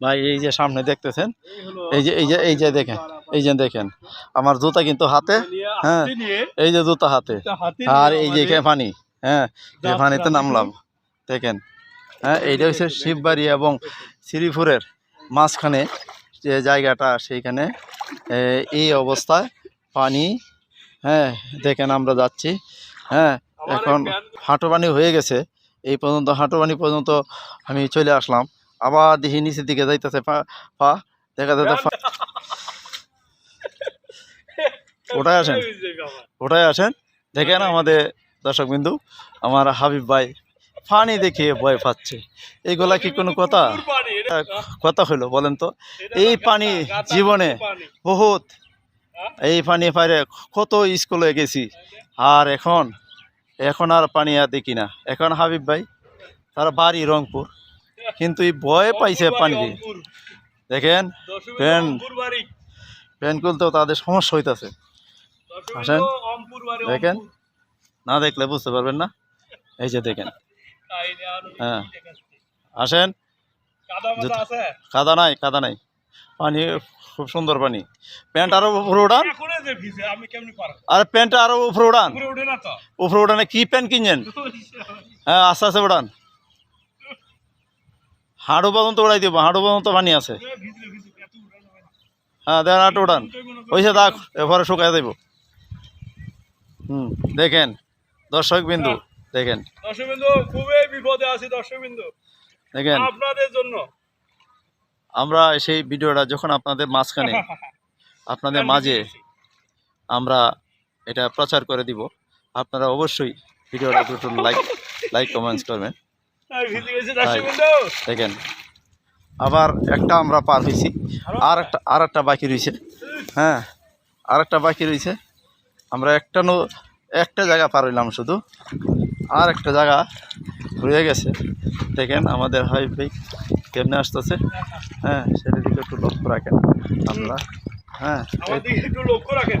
ভাই এই যে সামনে দেখতেছেন? এই যে এই যে এই যে দেখেন এই যে দেখেন আমার জুতা কিন্তু হাতে হ্যাঁ এই যে জুতা হাতে আর এই যে এখানে পানি হ্যাঁ পানিতে নামলাম দেখেন হ্যাঁ এইটা হচ্ছে শিববাড়ি এবং শ্রীপুরের মাঝখানে যে জায়গাটা সেইখানে এই অবস্থায় পানি হ্যাঁ দেখেন আমরা যাচ্ছি হ্যাঁ এখন হাঁটু পানি হয়ে গেছে এই পর্যন্ত হাঁটু পানি পর্যন্ত আমি চলে আসলাম আবার দেখি নিচের দিকে যাইতেছে, পা পা, দেখা যাচ্ছে ওটাই আসেন। ওটাই আসেন। দেখেন আমাদের দর্শক বিন্দু আমার হাবিব ভাই ফানি দেখিয়ে ভয় পাচ্ছে। এইগুলা কি কোনো কথা? কথা হইল, বলেন তো। এই পানি জীবনে বহুত। এই পানি পারে কত স্কুলে গেছি। আর এখন এখন আর পানি আর দেখি না। এখন হাবিব ভাই, তার বাড়ি রংপুর। কিন্তু এই ভয় পাইছে পানি দিয়ে। দেখেন পেন পেন খুলতেও তাদের সমস্যা হইতাছে। আসেন। দেখেন। না দেখলে বুঝতে পারবেন না। এই যে দেখেন। হ্যাঁ। আসেন। কাদা নাই কাদা নাই। পানি খুব সুন্দর পানি। প্যান্ট আরও উপরে উড়ান আর প্যান্ট আরও উপরে উড়ান উপরে উঠানে কি প্যান্ট কিনছেন? হ্যাঁ আস্তে আস্তে উড়ান হাঁড়ু পর্যন্ত উড়াই দিব হাঁড়ু পর্যন্ত পানি আছে। হ্যাঁ দেন আট উড়ান। ওইসে দাগ এবারে শুকাই দেব হুম দেখেন দর্শক বিন্দু দেখেন। দর্শকবিন্দু খুবই বিপদে আছি দর্শকবিন্দু। দেখেন। আপনাদের জন্য। আমরা সেই ভিডিওটা যখন আপনাদের মাঝখানে আপনাদের মাঝে আমরা এটা প্রচার করে দিব আপনারা অবশ্যই ভিডিওটা দুটো লাইক লাইক কমেন্টস করবেন। দেখেন আবার একটা আমরা পার হয়েছি। আর? একটা আর একটা বাকি রয়েছে। হ্যাঁ আর একটা বাকি রয়েছে। আমরা একটা নো একটা জায়গা পার হইলাম শুধু। আর একটা জায়গা রয়ে গেছে। দেখেন আমাদের হাই ভাই কেমনে আসতেছে। হ্যাঁ সেটা দিকে একটু লক্ষ্য রাখেন। আমরা হ্যাঁ একটু লক্ষ্য রাখেন।